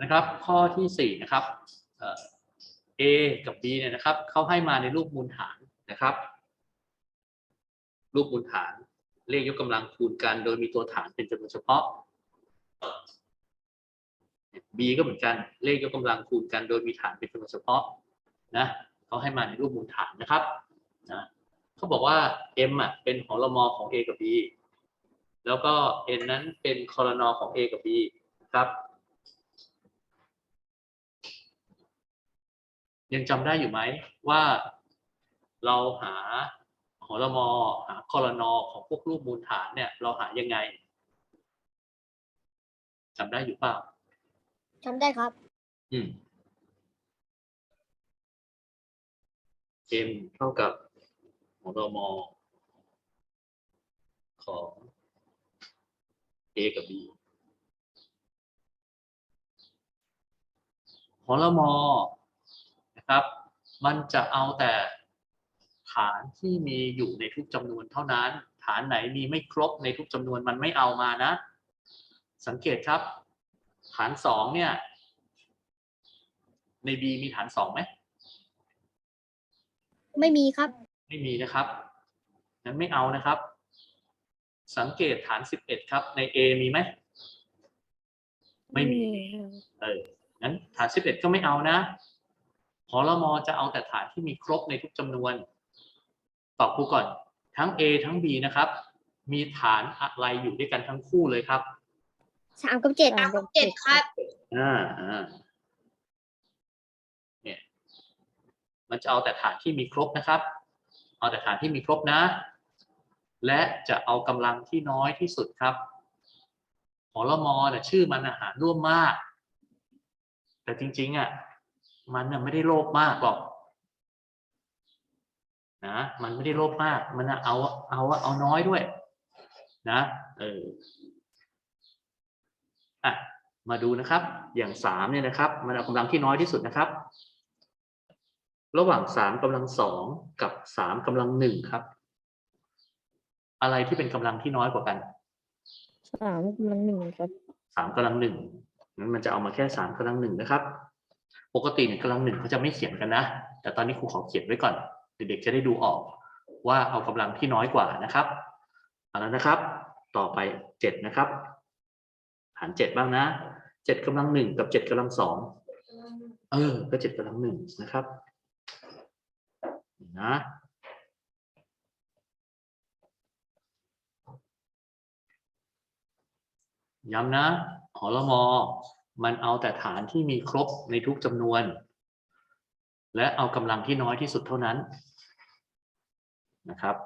นะครับ ข้อที่สี่นะครับเอกับ B เนี่ยนะครับเขาให้มาในรูปมูลฐานนะครับ รูปมูลฐาน เลขยกกำลังคูณกันโดยมีตัวฐานเป็นจำนวนเฉพาะ B ก็เหมือนกันเลขยกกำลังคูณกัน โดยมีฐานเป็นจำนวนเฉพาะนะเขาให้มาในรูปมูลฐานนะครับนะเขาบอกว่า M อะเป็นหอลมอของ A กับ B แล้วก็ N นั้นเป็นคอรนอของ A กับ B นะครับ ยังจำได้อยู่ไหมว่าเราหาหอลมอหาคอรนอของพวกรูปมูลฐานเนี่ย เราหายังไงจำได้อยู่เปล่าทำได้ครับ อืม m เท่ากับหอลมอของ a กับ b หอลมอ นะครับ มันจะเอาแต่ฐานที่มีอยู่ในทุกจำนวนเท่านั้น ฐานไหนมีไม่ครบในทุกจำนวนมันไม่เอามานะ สังเกตครับ ฐานสองเนี่ย ใน B มีฐานสองไหมไม่มีครับ ไม่มีนะครับนั้นไม่เอานะครับ สังเกตฐานสิบเอ็ดครับ ใน A มีไหมไม่มี เอองั้นฐานสิบเอ็ดก็ไม่เอานะ หอลมอจะเอาแต่ฐานที่มีครบในทุกจำนวน ตอบครูก่อน ทั้ง A ทั้ง B นะครับ มีฐานอะไรอยู่ด้วยกันทั้งคู่เลยครับสามกับเจ็ดสามกับเจ็ดครับอ่าอ่าเนี่ยมันจะเอาแต่ฐานที่มีครบนะครับ เอาแต่ฐานที่มีครบนะ และจะเอากำลังที่น้อยที่สุดครับหอลมอเนี่ยชื่อมันอาหารร่วมมาก แต่จริง ๆอะ มันน่ะไม่ได้โลภมากหรอกนะมันไม่ได้โลภมาก มันน่ะเอาเอาเอาน้อยด้วย นะ เอออะมาดูนะครับ อย่างสามเนี่ยนะครับ มันเอากำลังที่น้อยที่สุดนะครับ ระหว่างสามกำลังสองกับสามกำลังหนึ่งครับ อะไรที่เป็นกำลังที่น้อยกว่ากันสามกำลังหนึ่งครับสามกำลังหนึ่งนั้นมันจะเอามาแค่สามกำลังหนึ่งนะครับ ปกติเนี่ยกำลังหนึ่งเขาจะไม่เขียนกันนะ แต่ตอนนี้ครูขอเขียนไว้ก่อน เด็กๆจะได้ดูออกว่าเอากำลังที่น้อยกว่านะครับเอาแล้วนะครับ ต่อไปเจ็ดนะครับ หารเจ็ดบ้างนะเจ็ดกำลังหนึ่งกับเจ็ดกำลังสองเออ ก็เจ็ดกำลังหนึ่งนะครับนะย้ำนะหอลมอ มันเอาแต่ฐานที่มีครบในทุกจำนวน และเอากำลังที่น้อยที่สุดเท่านั้นนะครับ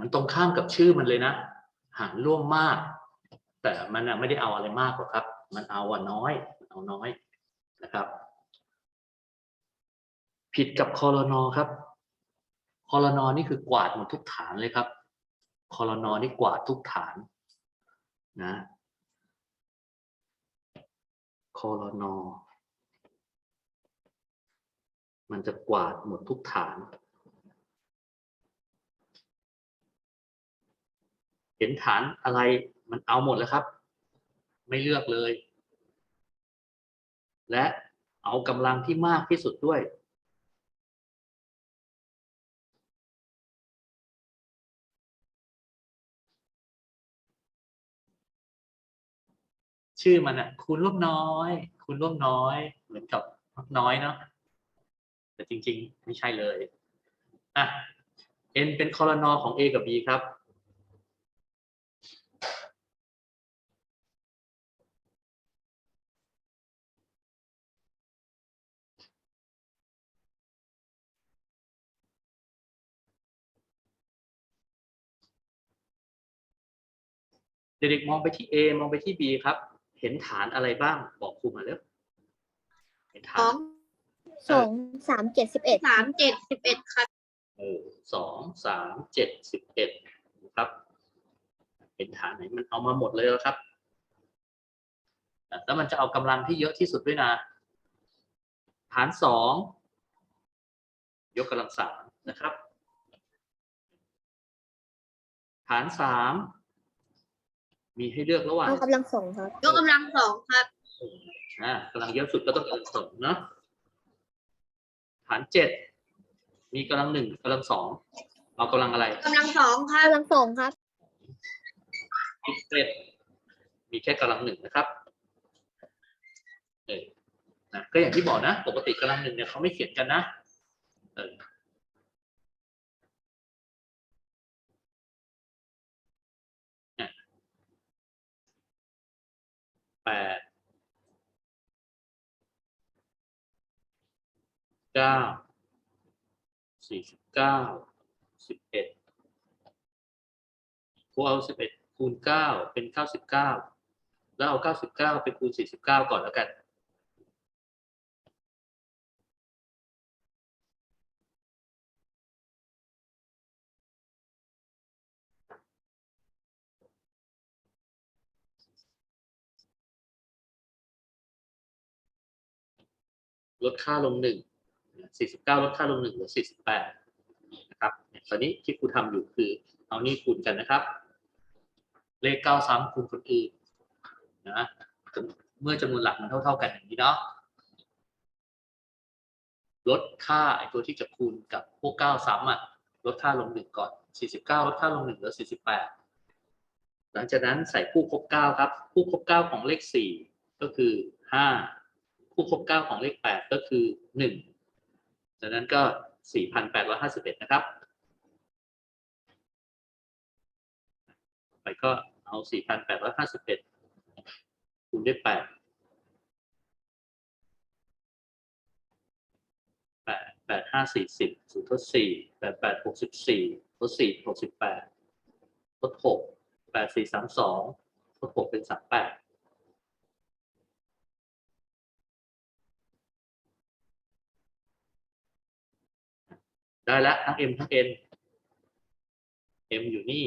มันตรงข้ามกับชื่อมันเลยนะ หารร่วมมาก แต่มันไม่ได้เอาอะไรมากหรอกครับ มันเอาอะน้อยเอาน้อยนะครับ ผิดกับคอรนอครับคอรนอนี่คือกวาดหมดทุกฐานเลยครับคอรนอนี่กวาดทุกฐานนะคอรนอมันจะกวาดหมดทุกฐาน ห็นฐานอะไรมันเอาหมดแล้วครับ ไม่เลือกเลย และเอากำลังที่มากที่สุดด้วย ชื่อมันอะคูณร่วมน้อย คูณร่วมน้อย เหมือนกับน้อยเนาะแต่จริง ๆ ไม่ใช่เลยอะ n เป็นคอลนอของ a กับ b ครับ เด็กๆมองไปที่ A มองไปที่ B ครับ เห็นฐานอะไรบ้าง บอกครูมาเร็วเห็นฐาสอน งสองสามเจ็ดสิบเอ็ดสามเจ็ดสิบเอ็ดครับเออสองสามเจ็ดสิบเอ็ดครับเห็นฐานไหนมันเอามาหมดเลยแล้วครับอะแล้วมันจะเอากำลังที่เยอะที่สุดด้วยนะ ฐานสองยกกำลังสามนะครับ ฐานสาม มีให้เลือกระหว่างเอากำลังสองครับยกกำลังสองครับอ่ากำลังเยอะสุดก็ต้องกำลังสองเนาะฐานเจ็ดมีกำลังหนึ่งกำลังสองเอากำลังอะไรกำลังสองครับกำลังสองครับสิบเอ็ดมีแค่กำลังหนึ่งนะครับเออนะก็อย่างที่บอกนะ ปกติกำลังหนึ่งเนี่ยเขาไม่เขียนกันนะเออเนี่ยแปด เก้าสี่สิบเก้าสิบเอ็ดครูเอาสิบเอ็ดคูณเก้าเป็นเก้าสิบเก้าแล้วเอาเก้าสิบเก้าไปคูณสี่สิบเก้าก่อนแล้วกันลดค่าลงหนึ่ง 49 ลดค่าลงหนึ่งเหลือ 48 นะครับตอนนี้ที่ครูทำอยู่คือ เอานี่คูณกันนะครับ เลข 9 ซ้ำคูณคนอื่นนะเมื่อจำนวนหลักมันเท่า ๆกันอย่างนี้เนาะลดค่าไอตัวที่จะคูณกับพวก 9 ซ้ำอะลดค่าลงหนึ่งก่อน 49 ลดค่าลงหนึ่งเหลือ 48 หลังจากนั้นใส่คู่ครบ 9 ครับ คู่ครบ 9 ของเลข 4 ก็คือ 5 คู่ครบ 9 ของเลข 8 ก็คือ 1 ดังนั้นก็ 4,851 นะครับ ไปก็เอา 4,851 คูณด้วย 8 8 8 5 40 0ทด4 8 8 64ทด4 68ทด6 8 4 32ทด6เป็น 38 ได้แล้วทั้ง m ทั้ง n m อยู่นี่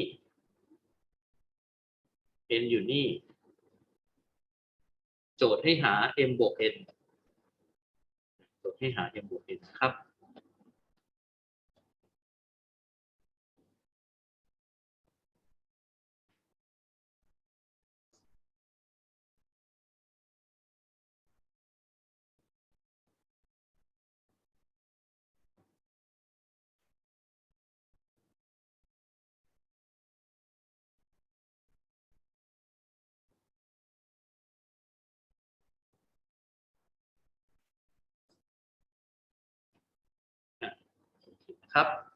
n อยู่นี่ โจทย์ให้หา m บวก n โจทย์ให้หา m บวก n นะครับ ครับ